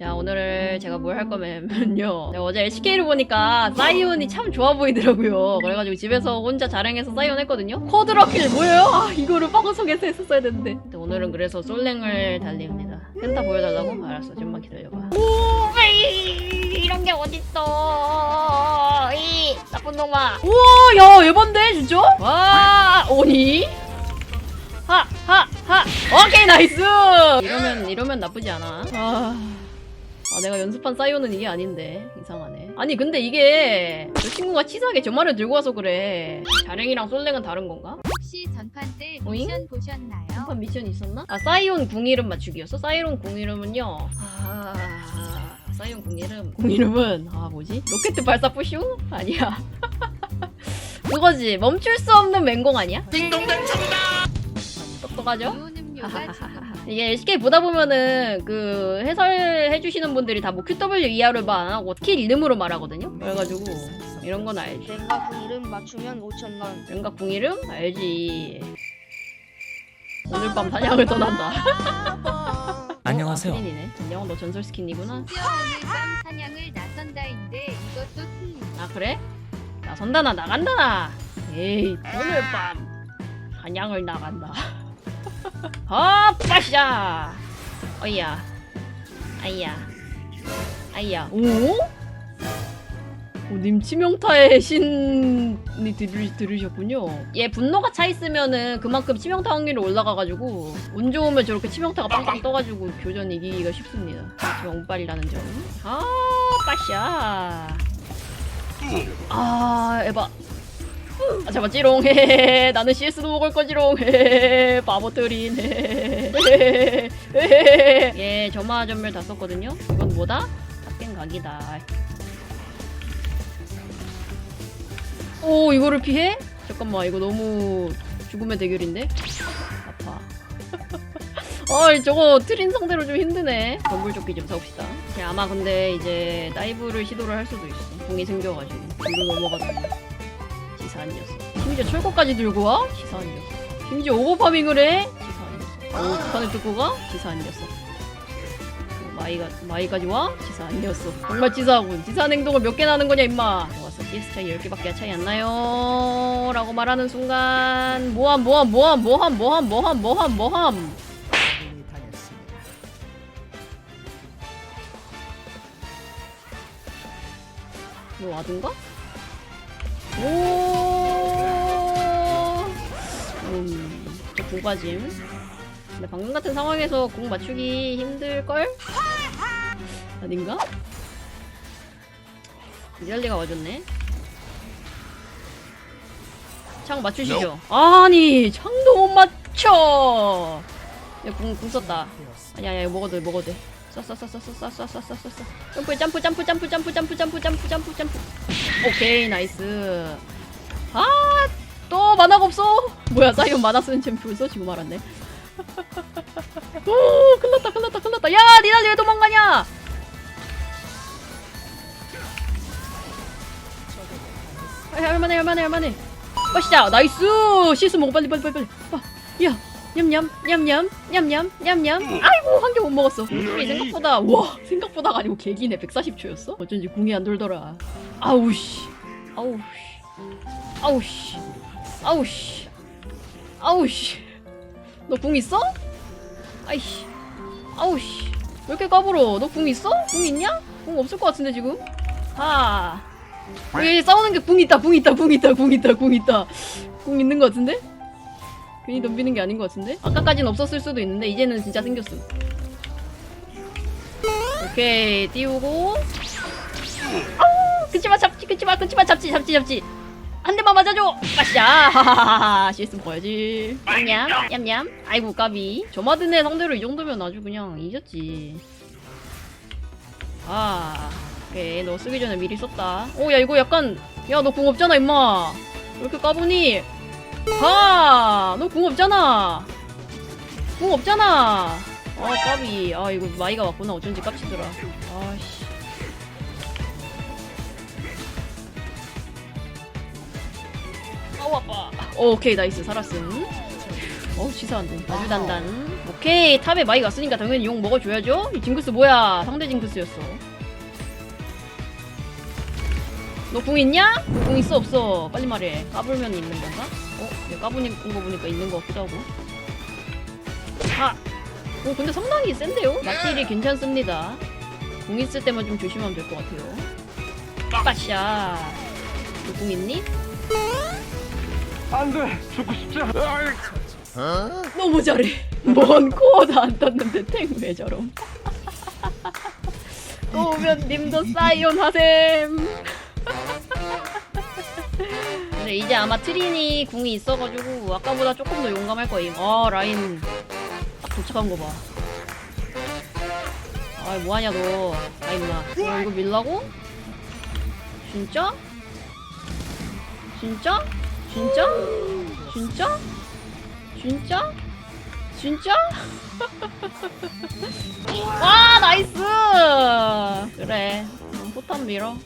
자 오늘 제가 뭘 할 거면요 어제 LCK를 보니까 사이온이 참 좋아 보이더라고요 그래가지고 집에서 혼자 자랑해서 사이온 했거든요 코드라킬 뭐예요? 아 이거를 방송에서 했었어야 되는데 오늘은 그래서 솔랭을 달립니다 펜타 보여달라고? 알았어 좀만 기다려봐 오 에이, 이런 게 어딨어 이 나쁜 놈아 우와 야 예반데 진짜? 와 오니? 하, 하, 하. 오케이, 나이스! 이러면, 이러면 나쁘지 않아. 아. 아, 내가 연습한 사이오는 이게 아닌데. 이상하네. 아니, 근데 이게, 저 친구가 치사하게 저 말을 들고 와서 그래. 자랭이랑 솔랭은 다른 건가? 혹시 전판 때 오잉? 미션 보셨나요? 한판 미션 있었나? 아, 사이온 궁 이름 맞추기였어? 사이온 궁 이름은요. 아, 사이온 궁 이름. 궁 이름은, 아, 뭐지? 로켓 발사 푸슈? 아니야. 그거지. 멈출 수 없는 맹공 아니야? 똑똑하죠? 이온 음료가 지금 이게 LCK 보다 보면은 그 해설해 주시는 분들이 다 뭐 QW 이하를 말 안 하고 킬 이름으로 말하거든요. 그래가지고 이런 건 알지. 랭가 군 이름 맞추면 5천만 뭔가 궁 이름 알지. 오늘 밤 사냥을 떠난다. 안녕하세요. 아, 스킨이네. 안녕, 너 전설 스킨이구나. 오늘 밤 사냥을 나선다인데 이것도 틀린 아 그래? 나 선다나 나간다나. 에이 오늘 밤 사냥을 나간다. 아 빠샤. 어이야. 아이야. 아이야. 오? 오, 님 치명타의 신이 들으, 들으셨군요. 얘 분노가 차 있으면은 그만큼 치명타 확률이 올라가가지고 운 좋으면 저렇게 치명타가 빵빵 떠가지고 교전 이기기가 쉽습니다. 운빨이라는 점. 아 빠샤. 아 에바 아 잡았지롱 헤헤헤 나는 CS도 먹을 거지롱 헤헤헤 바보들인 헤헤헤 헤 헤헤 예 점화 전멸 다 썼거든요. 이건 뭐다? 탑갱 각이다. 오 이거를 피해? 잠깐만 이거 너무 죽음의 대결인데? 아파. 아 저거 트린 상대로 좀 힘드네. 건물조끼 좀 사옵시다. 야, 아마 근데 이제 다이브를 시도를 할 수도 있어. 공이 생겨가지고. 뒤로 녀석 심지어 철거까지 들고 와? 치사한 녀석 심지어 오버파밍을 해? 치사한 녀석 오 북한을 뜯고 가? 치사한 녀석 어, 마이가, 마이까지 와? 치사한 녀석 정말 치사하군 치사한 행동을 몇 개나 하는 거냐 임마? 좋았어? CS 차이 10개밖에 차이 안 나요. 라고 말하는 순간 모함 모함 모함 모함 모함 모함 모함 모함. 뭐 와든가? 오, 음, 저 공과짐. 근데 방금 같은 상황에서 공 맞추기 힘들 걸? 아닌가? 이럴리가 와줬네. 창 맞추시죠. 아니, 창도 못 맞춰. 야, 궁, 궁 썼다. 아니야, 아니야, 이거 먹어도 돼, 먹어도 돼. 쏴쏴쏴쏴쏴쏴쏴쏴쏴쏴 점프 점프 점프 점프 점프 점프 점프 점프 점프 점프 오케이 나이스 아 또 만화가 없어? 뭐야 사이온 만화 쓰는 챔프 써? 지금 알았네. 오 큰났다 큰났다 큰났다. 야 니달리 왜 도망가냐? 아, 할만해 할만해 할만해. 빠시자. 나이스! CS 먹어 빨리 빨리 빨리 빨리. 아, 야 냠냠 냠냠 냠냠 냠냠. 아이고 한 개 못 먹었어. 소리 생각보다 와 생각보다가 아니고 개기네. 140초였어? 어쩐지 궁이 안 돌더라. 아우씨. 아우씨 아우씨. 아우씨. 아우씨. 너 궁 있어? 아이씨. 아우씨. 왜 이렇게 까불어? 너 궁 있어? 궁 있냐? 궁 없을 것 같은데 지금? 하 여기 싸우는 게 궁 있다 궁 있다 궁 있다 궁 있다 궁 있다. 궁 있는 것 같은데? 괜히 덤비는 게 아닌 것 같은데? 아까까진 없었을 수도 있는데 이제는 진짜 생겼음. 오케이 띄우고. 아우 그치마 잡지 그치마 그치마 잡지 잡지 잡지 한 대만 맞아줘 빠샤 하하하하 CS 먹어야지 냠냠 냠냠 아이고 까비 저마드네 상대로 이 정도면 아주 그냥 이겼지 아 오케이 너 쓰기 전에 미리 썼다 오 야 이거 약간 야 너 궁 없잖아 임마 왜 이렇게 까부니 가! 너 궁 없잖아! 궁 없잖아! 아, 까비. 아, 이거 마이가 왔구나. 어쩐지 깝치더라. 아씨. 아빠. 오, 오케이, 나이스. 살았음. 어우, 치사한데. 아주 단단. 오케이 탑에 마이 갔으니까 당연히 용 먹어줘야죠 이 징크스 뭐야 상대 징크스였어 너 궁 있냐? 너궁 있어 없어 빨리 말해 까불면 있는 건가? 어? 얘 까부는 거 보니까 있는 거 같기도 하고 아! 어 근데 상당히 센데요? 마틸이 괜찮습니다 궁 있을 때만 좀 조심하면 될 것 같아요 빠샤 너궁 있니? 안돼 죽고 싶지 않아 너무 잘해. 뭔 코어도 안 떴는데 탱왜 저럼? 또 오면 님도 사이온 하셈. 근데 이제 아마 트린이 궁이 있어가지고 아까보다 조금 더 용감할 거임. 아 라인 딱 도착한 거 봐. 아 뭐하냐 너. 아 임마. 너 이거 밀라고? 진짜? 진짜? 진짜? 진짜? 진짜? 진짜? 와 나이스! 그래 넌 포탄 밀어 난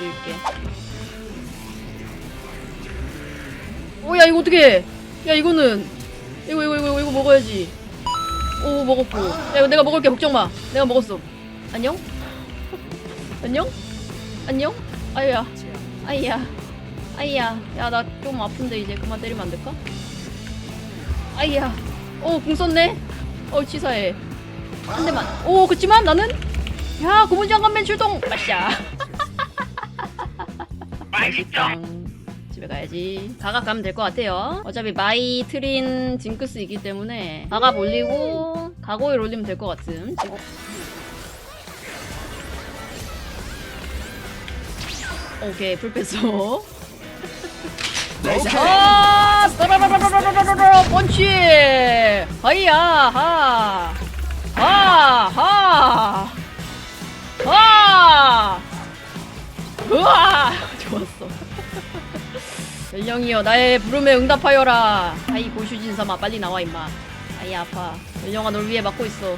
밀게 오야 이거 어떻게 야 이거는 이거 이거 이거 이거 먹어야지 오 먹었고 야 이거 내가 먹을게 걱정마 내가 먹었어 안녕? 안녕? 안녕? 아유야 아이야 아이야 야 나 좀 아픈데 이제 그만 때리면 안 될까? 아이야. 오, 궁 썼네. 어, 치사해. 한 대만. 오, 그치만 나는 야, 고문장관맨 출동. 마샤. 맛있다. 집에 가야지. 가각 가면 될 것 같아요. 어차피 마이, 트린, 징크스 이기 때문에 가각 올리고 가고일 올리면 될 것 같음. 지금. 오케이, 풀 뺐어. 아, 따라라라라라라라 펀치. 하이야, 하. 하, 하. 하. 으아! 좋았어. 연령이여 나의 부름에 응답하여라. 아이 고슈진사마 빨리 나와 임마. 아이 아파. 연령아 널 위해 막고 있어.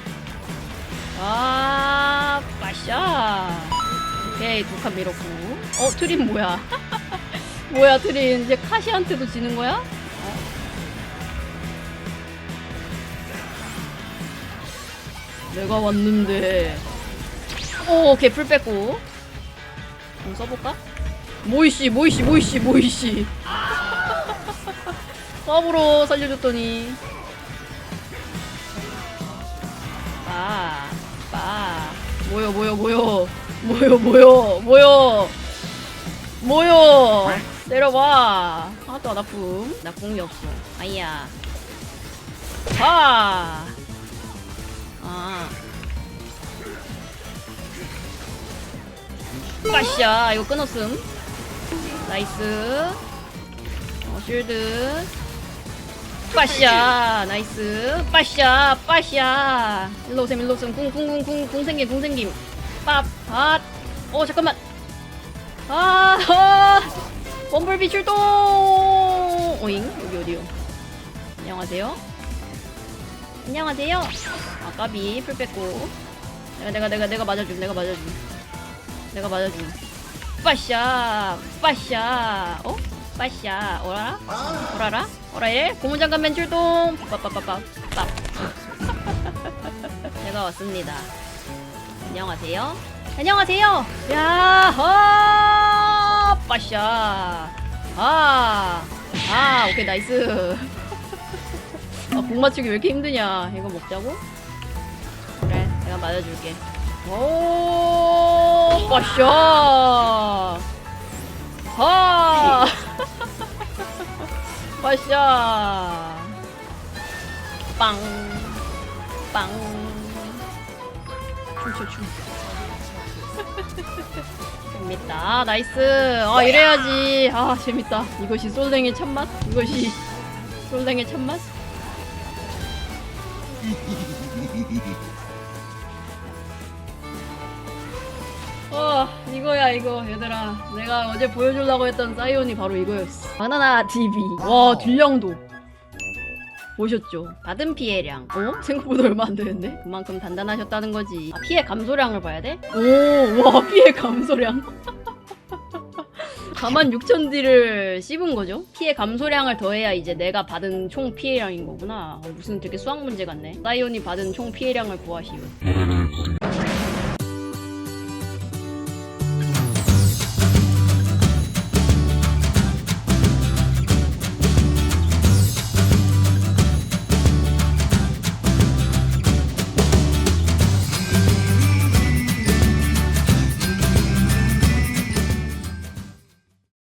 아, 빠샤. 오케이, 두 칸 밀었고. 어, 트림 뭐야? 뭐야 트린 이제 카시한테도 지는 거야? 어? 내가 왔는데. 오 오케이 풀 뺐고. 좀 써볼까? 모이씨 모이씨 모이씨 모이씨. 서브로 살려줬더니. 빠빠. 모여 모여 모여. 모여 모여 모여. 모여 내려와 안 아픔 나 궁이 없어. 아이야. 하 아. 빠샤 이거 끊었음. 나이스. 어 쉴드. 빠샤 나이스. 빠샤 빠샤 일로 오셈 일로 오셈. 궁궁궁궁 궁생김 궁생김. 빠앗어 잠깐만. 아, 아 범블비 출동! 오잉 여기 어디요? 안녕하세요. 안녕하세요. 아 까비. 풀 뺐고. 내가 내가 내가 내가 맞아줌 내가 맞아줌. 내가 맞아줌. 빠샤 빠샤. 어? 빠샤. 오라라? 오라라? 오라예? 고무장갑맨 출동! 빠빠빠빠. 빠. 제가 왔습니다. 안녕하세요. 안녕하세요. 야 어, 빠샤 아, 아, 오케이, 나이스. 아, 공 맞추기 왜 이렇게 힘드냐. 이거 먹자고? 그래, 내가 맞아줄게. 오, 빠샤. 아, 빠샤. 빵, 빵. 춤춰, 춤. 재밌다. 아, 나이스. 아, 이래야지. 아, 재밌다. 이것이 솔랭의 참맛? 이것이 솔랭의 참맛? 어, 이거야, 이거. 얘들아. 내가 어제 보여주려고 했던 사이온이 바로 이거였어. 바나나 TV. 와, 딜량도. 보셨죠? 받은 피해량. 어? 생각보다 얼마 안 되는데? 그만큼 단단하셨다는 거지. 아, 피해 감소량을 봐야 돼? 오, 와, 피해 감소량. 4만 6천 딜을 씹은 거죠? 피해 감소량을 더해야 이제 내가 받은 총 피해량인 거구나. 어, 무슨 되게 수학 문제 같네. 사이온이 받은 총 피해량을 구하시오.